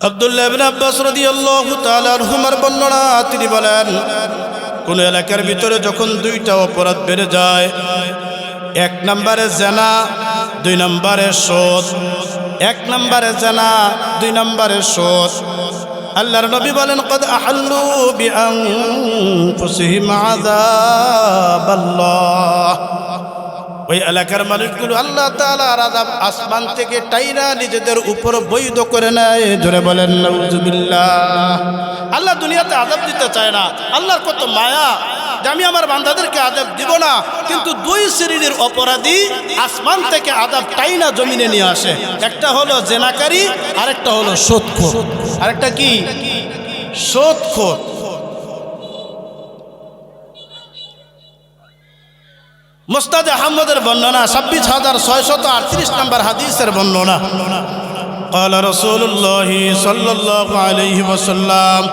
আব্দুল্লাহ আব্বাস রাদিয়াল্লাহু তাআলা আনহুমার বর্ণনা, তিনি বলেন, কোন এলাকার ভিতরে যখন দুইটা অপরাধ বেড়ে যায়, এক নম্বরে জানা, দুই নম্বরে সোদ এক নম্বরে জানা, দুই নম্বরে সোদ আল্লাহর নবী বলেন, কদ আহাল্লু বিআনফুসিহিম আযাবাল্লাহ। ওই এলাকার মানুষগুলো আল্লাহ তাআলার আযাব আসমান থেকে টাইরা নিজেদের উপর বৈধ করে নেয়। জোরে বলেন আল্লাহ দুনিয়াতে আযাব দিতে চায় না। আল্লাহর কত মায়া যে আমি আমার বান্দাদেরকে আযাব দিব না। কিন্তু দুই শ্রেণির অপরাধী আসমান থেকে আযাব টাইনা জমিনে নিয়ে আসে। একটা হলো জেনাকারী, আরেকটা হলো সোদখোর আরেকটা কি? সোদখোর মুস্তাদ আহমদের বর্ণনা ছাব্বিশ হাজার ছয়শত আটত্রিশ নম্বর হাদিসের বর্ণনা قال رسول الله صلى الله عليه وسلم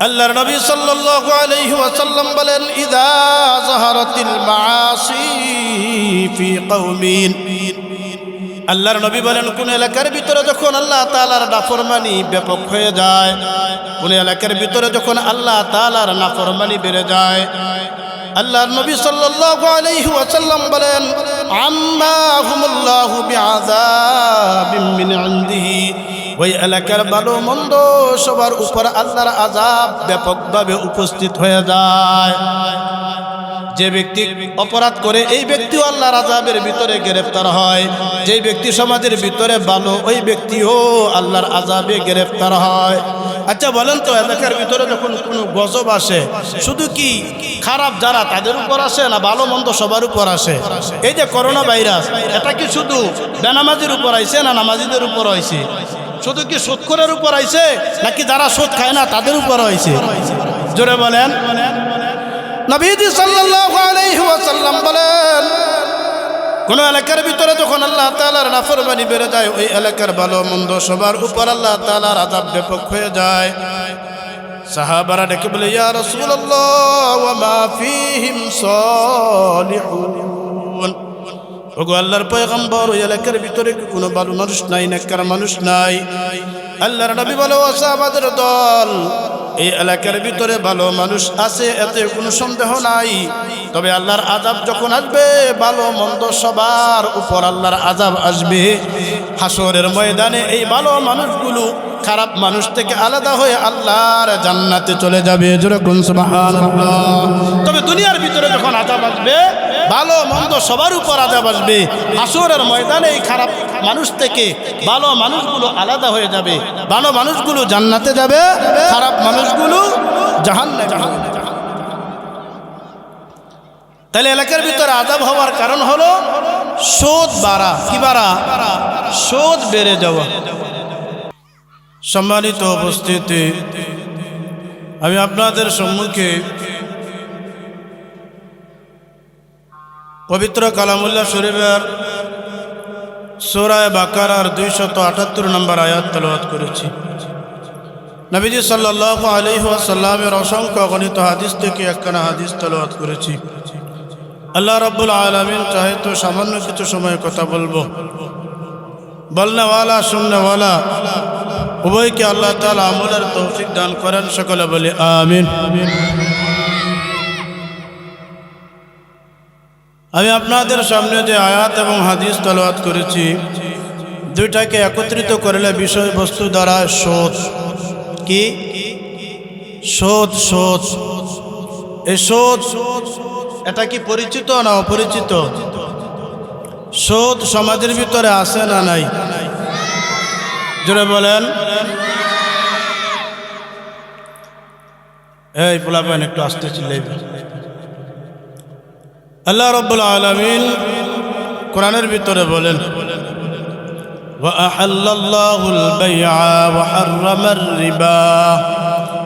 আল্লাহর নবী সাল্লাল্লাহু আলাইহি ওয়াসাল্লাম বলেন ইদা জাহারাতিল মাআসি ফি কওমিন আল্লাহর নবী বলেন কোন এলাকার ভিতরে যখন আল্লাহ তাআলার নাফরমানি ব্যাপক হয়ে যায় কোন এলাকার ভিতরে যখন আল্লাহ তাআলার নাফরমানি বেড়ে যায় আল্লাহর নবী সাল্লাল্লাহু আলাইহি ওয়াসাল্লাম বলেন আম্মাহুমুল্লাহু বিআযাবিম মিন ইনদিহি। ওই এলাকার ভালো মন্দ সবার উপর আল্লাহর আযাব ব্যাপকভাবে উপস্থিত হয়ে যায়। যে ব্যক্তি অপরাধ করে, এই ব্যক্তিও আল্লাহর আজাবের ভিতরে গ্রেফতার হয়। যে ব্যক্তি সমাজের ভিতরে ভালো, ওই ব্যক্তিও আল্লাহর আজাবে গ্রেফতার হয়। আচ্ছা বলেন তো, এলাকার ভিতরে যখন কোনো গজব আসে, শুধু কি খারাপ যারা তাদের উপর আসে না ভালো মন্দ সবার উপর আসে? এই যে করোনা ভাইরাস, এটা কি শুধু বেনামাজির উপর আইছে না নামাজিদের উপর আইছে? শুধু কি সুৎখরের উপর আইছে নাকি যারা সুদ খায় না তাদের উপর আইছে? জোরে বলেন। নবীজি সাল্লাল্লাহু আলাইহি ওয়াসাল্লাম বলেন, কোন এলাকার ভিতরে যখন আল্লাহ তাআলার নাফরমানি বেড়ে যায়, ওই এলাকার ভালো মন্দ সবার উপর আল্লাহ তাআলার আযাব ব্যাপক হয়ে যায়। সাহাবারা ডেকে বলে, ইয়া রাসূলুল্লাহ, ওয়া মা ফীহিম সালিহুন? ওগো আল্লাহর পয়গম্বর, ওই এলাকার ভিতরে কি কোনো ভালো মানুষ নাই, নেককার মানুষ নাই? আল্লাহর নবী বলে, ও সাহাবাদের দল, এই এলাকার ভিতরে ভালো মানুষ আছে, এতে কোনো সন্দেহ নাই। তবে আল্লাহর আজাব যখন আসবে, ভালো মন্দ সবার উপর আল্লাহর আজাব আসবে। হাসরের ময়দানে এই ভালো মানুষগুলো খারাপ মানুষ থেকে আলাদা হয়ে আল্লাহর জান্নাতে চলে যাবে। যেরকম তবে দুনিয়ার ভিতরে যখন আজাব আসবে ভালো মন্দ সবার উপর আজাব আসবে। হাসরের ময়দানে এই খারাপ মানুষ থেকে ভালো মানুষগুলো আলাদা হয়ে যাবে। ভালো মানুষগুলো জান্নাতে যাবে, খারাপ মানুষগুলো যাবে। তাহলে এলাকার ভিতরে আজাব হওয়ার কারণ হলো সোদ বাড়া। কি বাড়া? সোদ বেড়ে যাওয়া। সম্মানিত উপস্থিতি, আমি আপনাদের সম্মুখে পবিত্র কালামুল্লাহ শরীফের সোরায় বাকারার দুইশত আটাত্তর নম্বর আয়াত তেলাওয়াত করেছি। নবীজি সাল্লাহ আলহি আসাল্লামের অসংখ্য গণিত হাদিস থেকে একখানা হাদিস তেলাওয়াত করেছি। আল্লাহ রব্বুল আলমিন চাহে তো সামান্য কিছু সময় কথা বলব। বলনেওয়ালা, শুননেওয়ালা, উভয়কে আল্লাহ তালা আমলের তৌফিক দান করেন, সকলে বলি আমিন। আমি আপনাদের সামনে যে আয়াত এবং হাদিস তলওয়াত করেছি, দুইটাকে একত্রিত করলে বিষয়বস্তু দ্বারা শোধ। কি? শোধ শোধ। এই শোধ, এটা কি পরিচিত না অপরিচিত? শোধ সমাজের ভিতরে আছে না নাই? জোরে বলেন। এই পোলাপান একটু আসতে চিল্লাইবে আল্লাহ রব্বুল আলমিন কোরআনের ভিতরে বলেন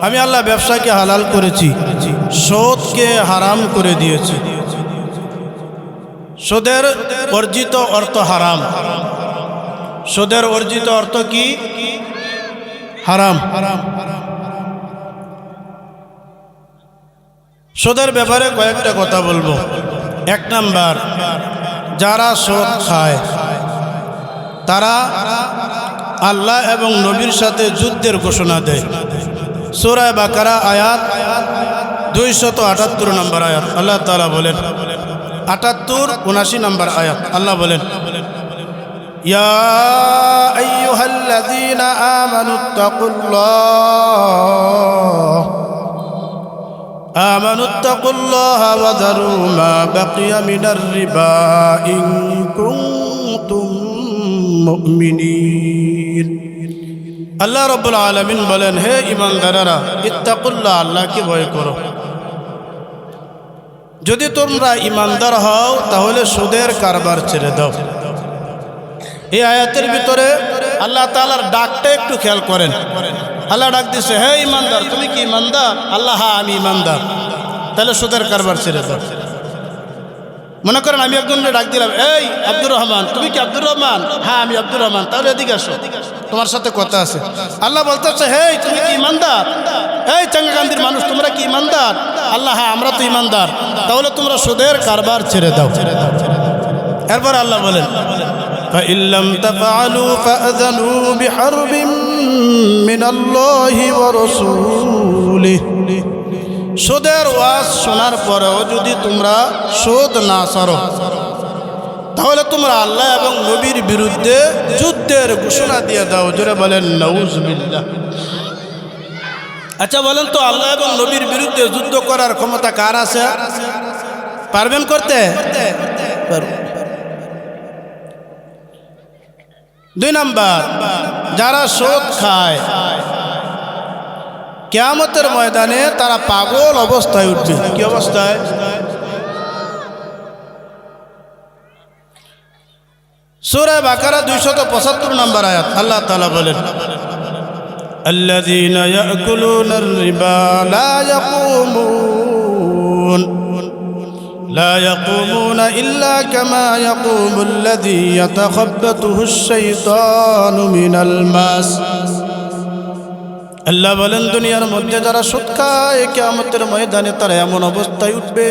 আমি আল্লাহ ব্যবসাকে হালাল করেছি সোদকে হারাম করে দিয়েছি। সোদের অর্জিত অর্থ হারাম। সোদের অর্জিত অর্থ কি? হারাম। সোদের ব্যাপারে কয়েকটা কথা বলব। এক নাম্বার, যারা সোদ খায়, তারা আল্লাহ এবং নবীর সাথে যুদ্ধের ঘোষণা দেয়। সোরায় বাকারা আয়াত দুইশত আটাত্তর নম্বর আয়াত। আল্লাহ তালা বলেন, আটাত্তর উনাশি নম্বর আয়াত। আল্লাহ বলেন, ইয়া আমানুত্তাকুল্লাহ آمنوا اتقوا الله آمنوا اتقوا الله وذروا ما بقي من الربا إن كنتم مؤمنين আল্লাহ রব্বুল আলমিন বলেন হে ইমানদারেরা ইত্তাকুল্লাহ আল্লাহকে ভয় করো যদি তোমরা ইমানদার হও তাহলে সুদের কারবার ছেড়ে দাও এই আয়াতের ভিতরে আল্লাহ তালার ডাকটা একটু খেয়াল করেন আল্লাহ ডাক দিছে হে ইমানদার তুমি কি ইমানদার আল্লাহ হ্যাঁ আমি ইমানদার তাহলে সুদের কারবার ছেড়ে দাও মনে করেন আমি একজনকে ডাক দিলাম এই আব্দুর রহমান তুমি কি আব্দুর রহমান হ্যাঁ আমি আব্দুর রহমান তাহলে এদিকে আসো তোমার সাথে কথা আছে আল্লাহ বলতেছে হে তুমি কি ইমানদার এই চাঙ্গাকান্দির মানুষ তোমরা কি ইমানদার আল্লাহ হ্যাঁ আমরা তো ইমানদার তাহলে তোমরা সুদের কারবার ছেড়ে দাও এরপর আল্লাহ বলেন فإن لم تفعلوا فأذنوا بحرب من الله ورسوله সুদের ওয়াজ শোনার পরেও যদি তোমরা সুদ না সারো তাহলে তোমরা আল্লাহ এবং নবীর বিরুদ্ধে যুদ্ধের ঘোষণা দিয়ে দাও জোরে বলেন নউজবিল্লাহ আচ্ছা বলেন তো আল্লাহ এবং নবীর বিরুদ্ধে যুদ্ধ করার ক্ষমতা কার আছে পারবেন করতে পারবেন দুই নাম্বার যারা সোদ খায় কেয়ামতের ময়দানে তারা পাগল অবস্থায় উঠবে কি অবস্থায় সুরে বাকারা দুইশত পঁচাত্তর নম্বর আয়াত আল্লাহ তালা বলেন الذين يأكلون الربا لا يقومون لا يقومون إلا كما يقوم الذي يتخبطه الشيطان من الماس আল্লাহ বলেন দুনিয়ার মধ্যে যারা সুদ খায় কেয়ামতের ময়দানে তারা এমন অবস্থায় উঠবে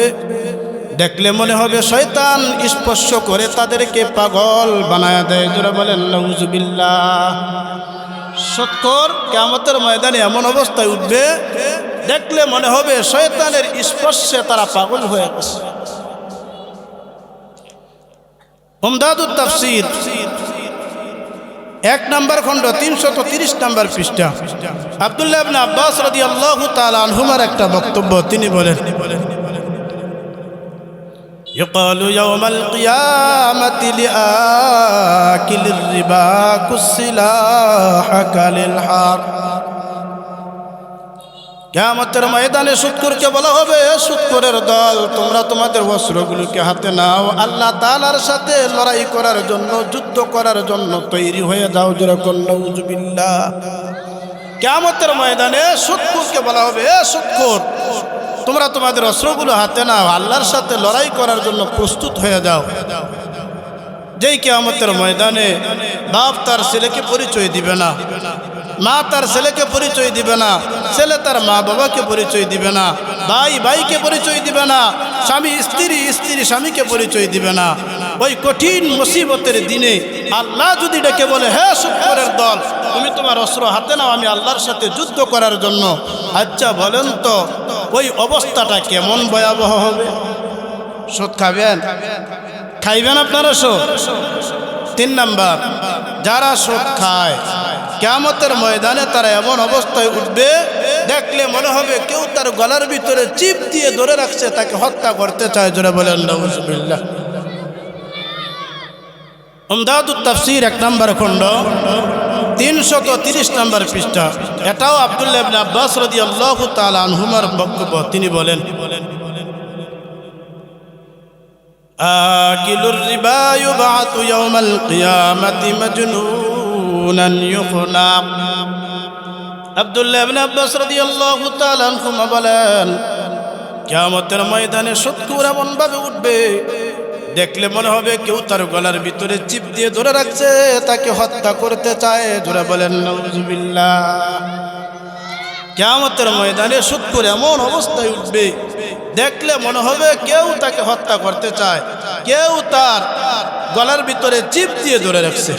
দেখলে মনে হবে শয়তান স্পর্শ করে তাদেরকে পাগল বানায় দেয় যারা বলেন নজুবিল্লাহ সৎকর কেয়ামতের ময়দানে এমন অবস্থায় উঠবে দেখলে মনে হবে শয়তানের স্পর্শে তারা পাগল হয়ে গেছে ওমদাদুর তাফসির এক নম্বর খণ্ড তিনশত তিরিশ নম্বর পৃষ্ঠা আবদুল্লাহ ইবনে আব্বাস রাদিয়াল্লাহু তাআলা আনহুমার একটা বক্তব্য তিনি বলেন يقال يوم القيامة لآكل الربا كالسلاحك للحار কেয়ামতের ময়দানে সুৎকুরকে বলা হবে সুৎকুরের দল, তোমরা তোমাদের বস্ত্রগুলোকে হাতে নাও। আল্লাহ তালার সাথে লড়াই করার জন্য, যুদ্ধ করার জন্য তৈরি হয়ে যাও যেরকম নৌজবিল্লা কেয়ামতের ময়দানে সুৎকুরকে বলা হবে সুৎকুর তোমরা তোমাদের অস্ত্রগুলো হাতে নাও, আল্লাহর সাথে লড়াই করার জন্য প্রস্তুত হয়ে যাও। যেই কেয়ামতের ময়দানে বাপ তার ছেলেকে পরিচয় দিবে না মা তার ছেলেকে পরিচয় দিবে না। ছেলে তার মা বাবাকে পরিচয় দিবে না। ভাই ভাইকে পরিচয় দিবে না। স্বামী, স্ত্রী স্ত্রী স্বামীকে পরিচয় দিবে না। ওই কঠিন মুসিবতের দিনে আল্লাহ যদি ডেকে বলে, হে শুক্রের দল, তুমি তোমার অস্ত্র হাতে নাও, আমি আল্লাহর সাথে যুদ্ধ করার জন্য। আচ্ছা বলেন তো, ওই অবস্থাটা কেমন ভয়াবহ হবে? সুদ খাবেন? খাইবেন আপনারা সুদ? তিন নাম্বার, যারা সুদ খায় কেমতের ময়দানে তারা এমন অবস্থায় উঠবে দেখলে মনে হবে কেউ তার গলার ভিতরে চিপ দিয়ে ধরে রাখছে তাকে হত্যা করতে চায় জোরে বলেন নজুবিল্লাহ আমদাদুত তাফসির এক নম্বর খণ্ড তিনশত তিরিশ নম্বর পৃষ্ঠা এটাও আবদুল্লাহ ইবনে আব্বাস রাদিয়াল্লাহু তাআলা আনহুমার বক্তব্য তিনি বলেন آكل الربا يبعث يوم القيامة مجنونا يخنق আব্দুল্লাহ ইবনে আব্বাস রাদিয়াল্লাহু তাআলা আনহুমা বলেন কিয়ামতের ময়দানে সত্তর এমন ভাবে উঠবে দেখলে মনে হবে কেউ তার গলার ভিতরে চিপ দিয়ে ধরে রাখছে তাকে হত্যা করতে চায় জোরে বলেন নজুবিল্লাহ কেয়ামতের ময়দানে সত্তর এমন অবস্থায় উঠবে দেখলে মনে হবে কেউ তাকে হত্যা করতে চায় কেউ তার গলার ভিতরে চিপ দিয়ে ধরে রাখছে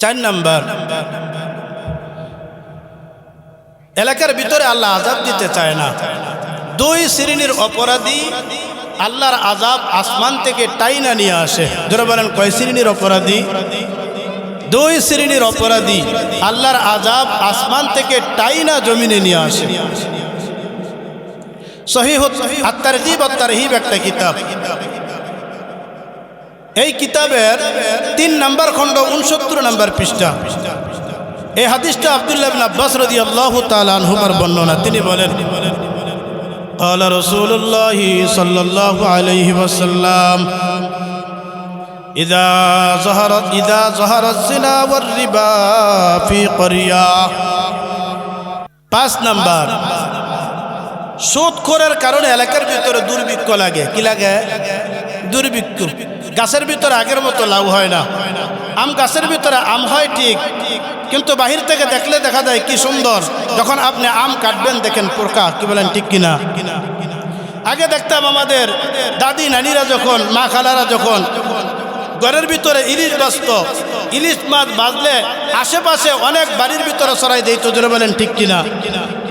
চার নাম্বার। এলাকার ভিতরে আল্লাহ আজাব দিতে চায় না। দুই শ্রেণির অপরাধী আল্লাহর আজাব আসমান থেকে টাইনা নিয়ে আসে। ধরে বলেন, কয় শ্রেণির অপরাধী? দুই শ্রেণির অপরাধী আল্লাহর আজাব আসমান থেকে টাইনা জমিনে নিয়ে আসে। সহিহ আত্মার হিব আত্মার হিব একটা কিতাব। এই কিতাবের তিন নাম্বার খণ্ড উনসত্তর নাম্বার পৃষ্ঠা এই হাদিসটা আবদুল্লাহ বিন আব্বাস রাদিয়াল্লাহু তাআলা আনহুমার বর্ণনা তিনি বলেন قال رسول الله صلى الله عليه وسلم إذا ظهرت إذا ظهر الزنا والربا في قرية পাঁচ নাম্বার সুদখোরের কারণে এলাকার ভিতরে দুর্ভিক্ষ লাগে কি লাগে দুর্ভিক্ষ গাছের ভিতরে আগের মতো লাভ হয় না। আম গাছের ভিতরে আম হয় ঠিক, কিন্তু বাহির থেকে দেখলে দেখা যায় কি সুন্দর। যখন আপনি আম কাটবেন, দেখেন পোকা কি বলেন, ঠিক কিনা? আগে দেখতাম আমাদের দাদি, নানিরা যখন, মা খালারা যখন ঘরের ভিতরে ইলিশ বাঁচত, ইলিশ মাছ বাজলে আশেপাশে অনেক বাড়ির ভিতরে সরাই দিত, জোরে বলেন, ঠিক কিনা?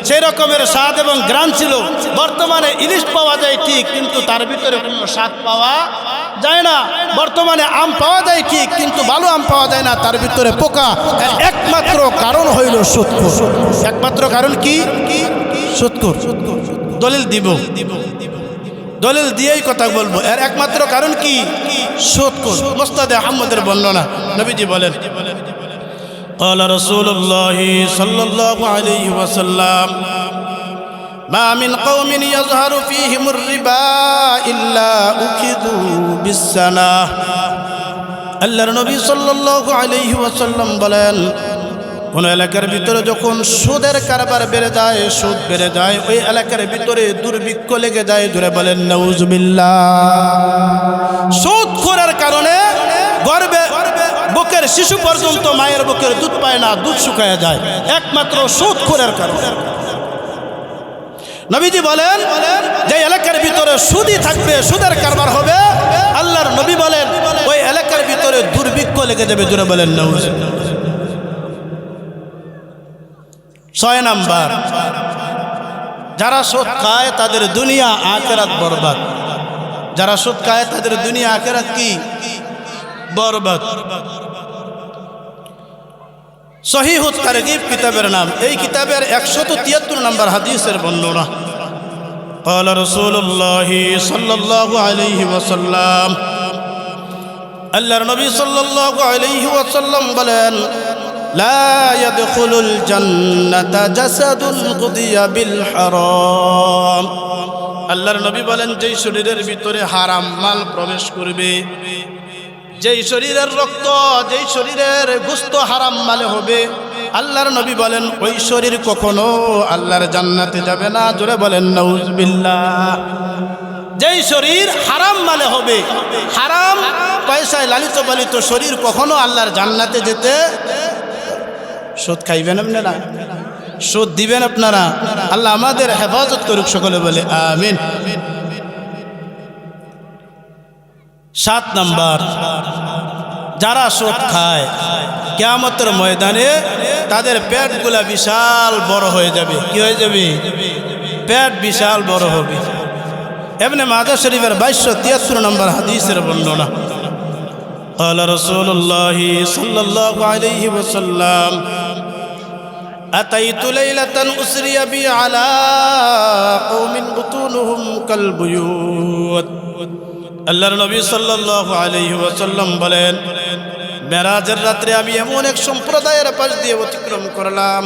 সেই রকমের স্বাদ এবং গ্রাম ছিল। বর্তমানে ইলিশ পাওয়া যায় ঠিক, কিন্তু তার ভিতরে কোনো স্বাদ পাওয়া যায় না। বর্তমানে আম পাওয়া যায় ঠিক, কিন্তু ভালো আম পাওয়া যায় না। তার ভিতরে পোকা একমাত্র কারণ হইল সুৎকুর একমাত্র কারণ কি? সুৎকুর দলিল দিব। দলিল দিয়েই কথা বলব। এর একমাত্র কারণ কি? সুৎকুর মোস্তাদে আহমদের বর্ণনা। নবীজি বলেন قال رسول الله صلى الله عليه وسلم ما من قوم يظهر فيهم الربا إلا أخذوا بالسنة আল্লাহর নবী সাল্লাল্লাহু আলাইহি ওয়াসাল্লাম বলেন কোন এলাকার ভিতরে যখন সুদের কারবার বেড়ে যায় সুদ বেড়ে যায় ওই এলাকার ভিতরে দুর্ভিক্ষ লেগে যায় ধরে বলেন নাউজুবিল্লাহ সুদ খোরার কারণে গর্বে বুকের শিশু পর্যন্ত মায়ের বুকের দুধ পায় না, দুধ শুকায় যায়। একমাত্র সুদ খোরের কারণে। নবীজি বলেন, যে এলাকার ভিতরে সুদই থাকবে, সুদের কারবার হবে, আল্লাহর নবী বলেন, ওই এলাকার ভিতরে দুর্ভিক্ষ লেগে যাবে জুড়ে বলেন নৌজ ছয় নাম্বার, যারা সুদ খায়, তাদের দুনিয়া আখেরাত বরবাদ। যারা সুদ খায়, তাদের দুনিয়া আখেরাত কি? বরবাদ সহিহুত তারগিব কিতাবের নাম এই কিতাবের একশত তিয়াত্তর নম্বর হাদিসের বর্ণনা قال رسول الله صلى الله عليه وسلم আল্লাহর নবী সাল্লাল্লাহু আলাইহি ওয়াসাল্লাম বলেন লা ইয়াদখুলুল জান্নাতা জাসাদুন কুদিয়া বিল হারাম আল্লাহর নবী বলেন যেই শরীরের ভিতরে হারাম মাল প্রবেশ করবে যেই শরীরের রক্ত, যেই শরীরের গুস্ত হারাম মালে হবে। আল্লাহর নবী বলেন, ওই শরীর কখনো আল্লাহর জান্নাতে যাবে না। জোরে বলেন নৌজবিল্লাহ যেই শরীর হারাম মালে হবে, হারাম পয়সায় লালিত পালিত শরীর কখনো আল্লাহর জান্নাতে যেতে সুদ খাইবেন আপনারা? সুদ দিবেন আপনারা? আল্লাহ আমাদের হেফাজত করুক, সকলে বলে, আমিন। সাত নাম্বার যারা সুদ খায় কেয়ামতের ময়দানে তাদের পেটগুলা বিশাল বড় হয়ে যাবে কি হয়ে যাবে পেট বিশাল বড় হবে এমনি মাদা শরীফের বাইশশো তিয়াত্তর নম্বর হাদিসের বর্ণনা قال رسول الله صلى الله عليه وسلم أتيت ليلة أسري بي على قوم بطونهم كالبيوت আল্লাহর নবী সাল্লাল্লাহু আলাইহি ওয়াসাল্লাম বলেন, মেরাজের রাত্রে আমি এমন এক সম্প্রদায়ের পাশ দিয়ে অতিক্রম করলাম।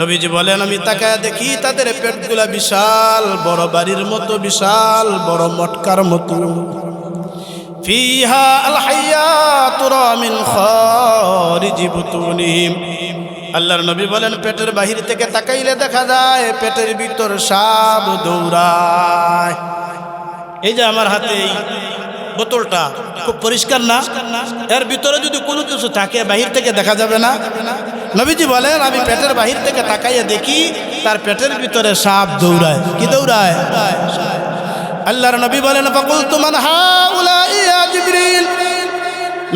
নবীজি বলেন, আমি তাকায় দেখি তাদের পেটগুলা বিশাল, বড় বাড়ির মতো বিশাল, বড় মটকার মতো। ফিহা আল্লাহর নবী বলেন, পেটের বাহির থেকে তাকাইলে দেখা যায়, পেটের ভিতর সাপ দৌড়ায়। এই যে আমার হাতে এই বোতলটা খুব পরিষ্কার না, এর ভিতরে যদি কোনো কিছু থাকে, বাহির থেকে দেখা যাবে না। নবীজি বলেন, আমি পেটের বাহির থেকে তাকাইয়ে দেখি, তার পেটের ভিতরে সাপ দৌড়ায়। কি দৌড়ায়? আল্লাহর নবী বলেন ফাকুল তুমান জিবরিল।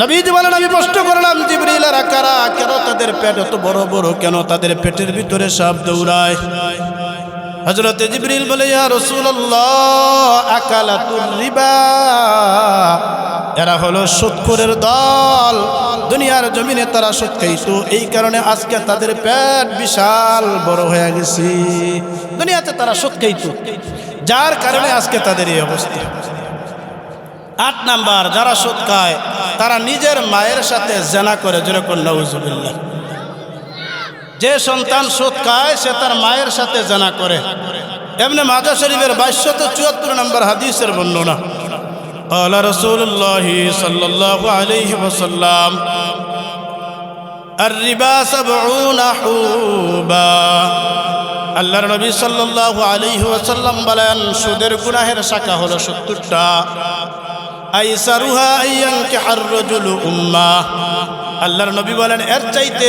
নবীজি বলেন, আমি প্রশ্ন করলাম কেন তাদের পেট এত বড় বড়? কেন তাদের পেটের ভিতরে সাপ দৌড়ায়? হজরত জিবরিল বলে এরা হলো সুদখোরের দল। দুনিয়ার জমিনে তারা সুদ খাইতো এই কারণে আজকে তাদের পেট বিশাল বড় হয়ে গেছে। দুনিয়াতে তারা সুদ খাইতো যার কারণে আজকে তাদের এই অবস্থা। আট নাম্বার, যারা সুদ খায়, তারা নিজের মায়ের সাথে জেনা করে। যেরকম, নউজুবিল্লাহ। যে সন্তান সুদ খায় সে তার মায়ের সাথে জানা করে এমনি মাজা শরীফের বাইশশত চুয়াত্তর নম্বর হাদিসের বর্ণনা قال رسول الله صلى الله عليه وسلم الربا سبعون حوبا আল্লাহর নবী সাল্লাল্লাহু আলাইহি ওয়াসাল্লাম বলেন সুদের গুনাহের শাখা হলো 70টা আইসারুহা আইয়ানকিহার রাজুলু উম্মা আল্লাহর নবী বলেন, এর চাইতে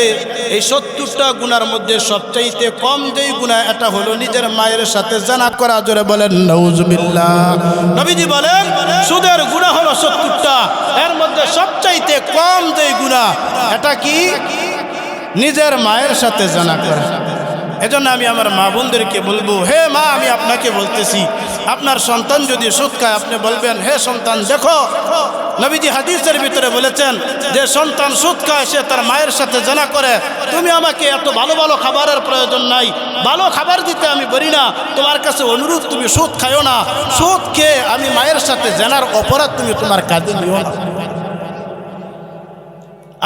এই সত্তরটা গুনার মধ্যে সবচাইতে কম যেই গুণা এটা হলো নিজের মায়ের সাথে জানা করা। জোরে বলেন, নউজুবিল্লাহ। নবীজি বলেন, সুদের গুণা হলো সত্তরটা। এর মধ্যে সবচাইতে কম যেই গুণা এটা কি? নিজের মায়ের সাথে জানা করা। এজন্য আমি আমার মা বোনদেরকে বলব, হে মা, আমি আপনাকে বলতেছি আপনার সন্তান যদি সুদ খায় আপনি বলবেন, হে সন্তান, দেখো। নবীজি হাদিসের ভিতরে বলেছেন যে, সন্তান সুদ খায় সে তার মায়ের সাথে জানা করে। তুমি আমাকে এত ভালো ভালো খাবারের প্রয়োজন নাই। ভালো খাবার দিতে আমি বলি না। তোমার কাছে অনুরোধ তুমি সুদ খায়ও না। সুদ খেয়ে আমি মায়ের সাথে জানার অপরাধ তুমি তোমার কাজে নিও না।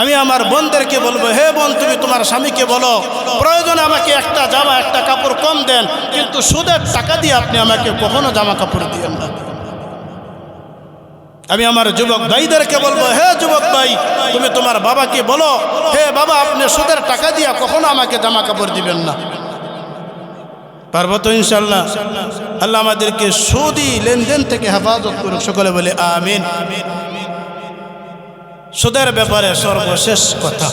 আমি আমার বোনদেরকে বলব, হে বোন, তুমি তোমার স্বামীকে বলো, প্রয়োজনে আমাকে একটা জামা, একটা কাপড় কম দেন, কিন্তু সুদের টাকা দিয়ে আপনি আমাকে কখনো জামা কাপড় দিয়েন না। আমি আমার যুবক ভাইদেরকে বলব, হে যুবক ভাই, তুমি তোমার বাবাকে বলো, হে বাবা, আপনি সুদের টাকা দিয়া কখনো আমাকে জামা কাপড় দিবেন না। পারব তো ইনশাল্লাহ? আল্লাহ আমাদেরকে সুদি লেনদেন থেকে হেফাজত করুক, সকলে বলে আমিন। সুদের ব্যাপারে সর্বশেষ কথা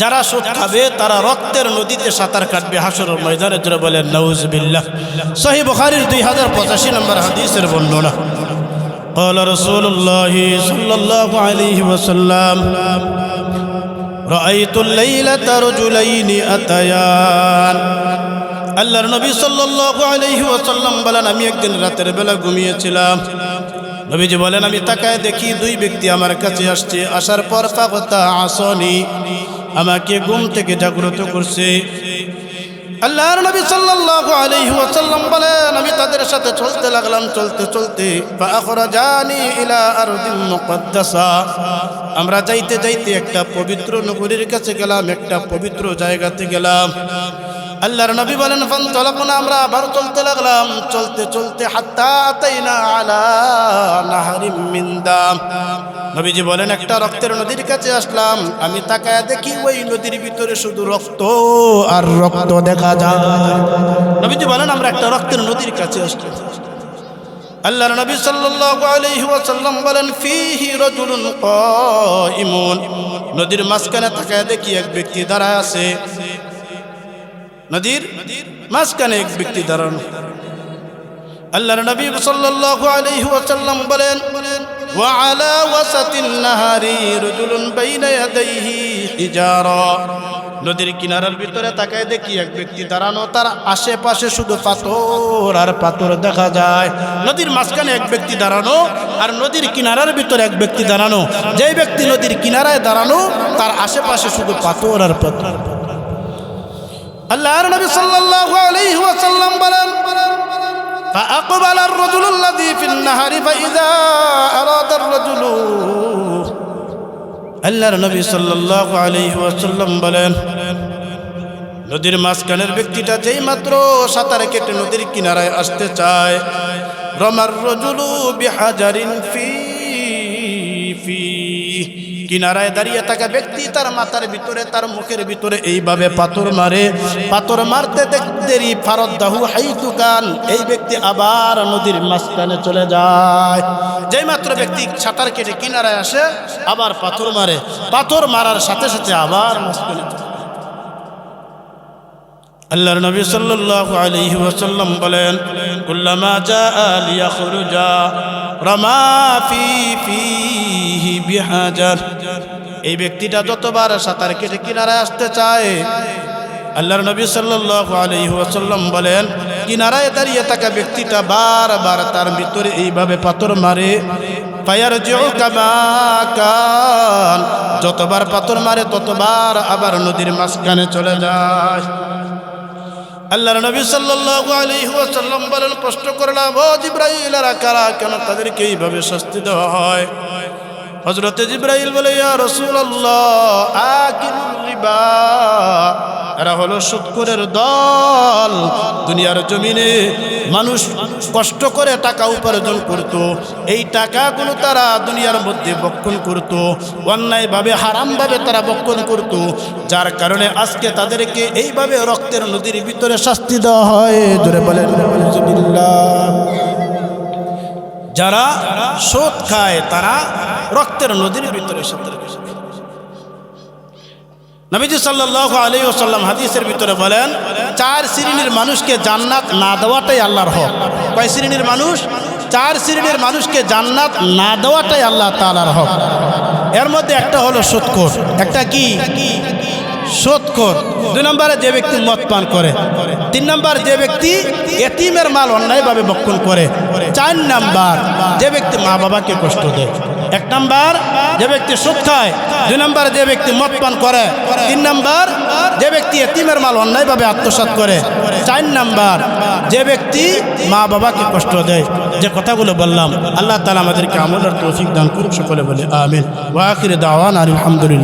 যারা সুদ খাবে তারা রক্তের নদীতে সাঁতার কাটবে হাসর ময়দানে জোরে বলেন নউজবিল্লাহ সহি বুখারীর দুই হাজার পঁচাশি নম্বর হাদিসের বর্ণনা قال رسول الله صلى الله عليه وسلم رأيت الليلة رجلين أتيان আল্লাহর নবী সাল্লাল্লাহু আলাইহি ওয়াসাল্লাম বলেন, আমি একদিন রাতের বেলা ঘুমিয়েছিলাম। নবীজি বলেন, আমি তাকায় দেখি দুই ব্যক্তি আমার কাছে আসছে। আসার পর ফাগতা আসনি, আমাকে ঘুম থেকে জাগ্রত করছে। আল্লাহর নবী সাল্লাল্লাহু আলাইহি ওয়াসাল্লাম বলেন, আমি তাদের সাথে চলতে লাগলাম, চলতে চলতে। ফাখরাজানি ইলা আরদিন মুকদ্দাসা। আমরা যাইতে যাইতে একটা পবিত্র নগরীর কাছে গেলাম, একটা পবিত্র জায়গাতে গেলাম। আল্লাহর নবী বলেন, ফান তলাকুনা আমরা আবার চলতে লাগলাম। চলতে চলতে হাত্তা আতাইনা আলা নাহারিম মিন দাম। নবীজি বলেন, একটা রক্তের নদীর কাছে আসলাম। আমি তাকায় দেখি ওই নদীর ভিতরে শুধু রক্ত আর রক্ত দেখা যায়। নবীজি বলেন, আমরা একটা রক্তের নদীর কাছে আসলাম। আল্লাহর নবী সাল্লাল্লাহু আলাইহি ওয়াসাল্লাম বলেন, ফিহি রাজুলুন কাইমুন। নদীর মাঝখানে তাকায় দেখি এক ব্যক্তি দাঁড়ায় আছে। নদীর মাঝখানে এক ব্যক্তি দাঁড়ানো। আল্লাহর নবী সাল্লাল্লাহু আলাইহি ওয়াসাল্লাম বলেন, ওয়া আলা ওয়াসাতিন নাহারি রাজুলুন বাইনা ইয়াদাইহি হিজারা। নদীর কিনারার ভিতরে তাকায় দেখি এক ব্যক্তি দাঁড়ানো, তার আশেপাশে শুধু পাথর আর পাথর দেখা যায়। নদীর মাঝখানে এক ব্যক্তি দাঁড়ানো আর নদীর কিনারার ভিতরে এক ব্যক্তি দাঁড়ানো। যেই ব্যক্তি নদীর কিনারায় দাঁড়ানো, তার আশেপাশে শুধু পাথর আর পাথর। আল্লাহর নবী সাল্লাল্লাহু আলাইহি ওয়াসাল্লাম বলেন فأقبل الرجل الذي في النهر فإذا أراد الرجل আল্লাহর নবী সাল্লাল্লাহু আলাইহি ওয়াসাল্লাম বলেন নদীর মাঝখানের ব্যক্তিটা যেই মাত্র সাঁতারে কেটে নদীর কিনারায় আসতে চায় রমার রজুলু বিহাজারিন ফি ফি কিনারায় দাঁড়িয়ে থাকা ব্যক্তি তার মাথার ভিতরে, তার মুখের ভিতরে এইভাবে পাথর মারে। পাথর মারতে দেরি ফারত দাহু হাই দোকান এই ব্যক্তি আবার নদীর মাঝখানে চলে যায়। যেই মাত্র ব্যক্তি সাঁতার কেটে কিনারায় আসে, আবার পাথর মারে। পাথর মারার সাথে সাথে আবার মাঝখানে আল্লাহর নবী সাল্লাল্লাহু আলাইহি ওয়াসাল্লাম বলেন, কুল্লামা জাআ লিয়াখরুজা। রমা এই ব্যক্তিটা যতবার সাঁতার কেটে কিনারায় আসতে চায়, আল্লাহর নবী সাল্লাল্লাহু বলেন, কিনারায় দাঁড়িয়ে থাকা ব্যক্তিটা বারবার তার ভিতরে এইভাবে পাথর মারে ফায়ার যতবার পাথর মারে, ততবার আবার নদীর মাঝখানে চলে যায়। আল্লাহর নবী সাল্লাল্লাহু আলাইহি ওয়াসাল্লাম বলেন, প্রশ্ন করলাম, ও জিব্রাইলেরা কারা? কেন তাদেরকে এইভাবে শাস্তি দেওয়া হয়? হযরতে জিব্রাইল বলে, ইয়া রাসূলুল্লাহ আকিলুর রিবা এরা হলো সুৎকরের দল। দুনিয়ার জমিনে মানুষ কষ্ট করে টাকা উপার্জন করত। এই টাকাগুলো তারা দুনিয়ার মধ্যে বক্ষণ করত। অন্যায়ভাবে, হারামভাবে তারা বক্ষণ করত। যার কারণে আজকে তাদেরকে এইভাবে রক্তের নদীর ভিতরে শাস্তি দেওয়া হয়। ধরে আউযুবিল্লাহ। যারা সোদ খায়, তারা রক্তের নদীর ভিতরে সাঁতার। নবীজি সাল্লাল্লাহু আলাইহি ওয়াসাল্লাম হাদিসের ভিতরে বলেন, চার শ্রেণির মানুষকে জান্নাত না দেওয়াটাই আল্লাহর হক। কয় শ্রেণির মানুষ? চার শ্রেণির মানুষকে জান্নাত না দেওয়াটাই আল্লাহ তাআলার হক। এর মধ্যে একটা হলো সুৎকর একটা কি? সুৎকর দুই নম্বরে যে ব্যক্তি মদ পান করে, তিন নম্বর যে ব্যক্তি এতিমের মাল অন্যায়ভাবে বক্ষণ করে, চার নাম্বার যে ব্যক্তি মা বাবাকে কষ্ট দেয়, এক নাম্বার যে ব্যক্তি সুদ খায়, দুই নাম্বার যে ব্যক্তি মদ পান করে, তিন নাম্বার যে ব্যক্তি এতিমের মাল অন্যায়ভাবে আত্মসাত করে, চার নাম্বার যে ব্যক্তি মা বাবাকে কষ্ট দেয়। যে কথাগুলো বললাম, আল্লাহ তালা আমাদেরকে আমলের তৌফিক দান করুক, সকলে বলে আমিন। ওয়াকির দাওয়ান আলহামদুলিল্লাহ।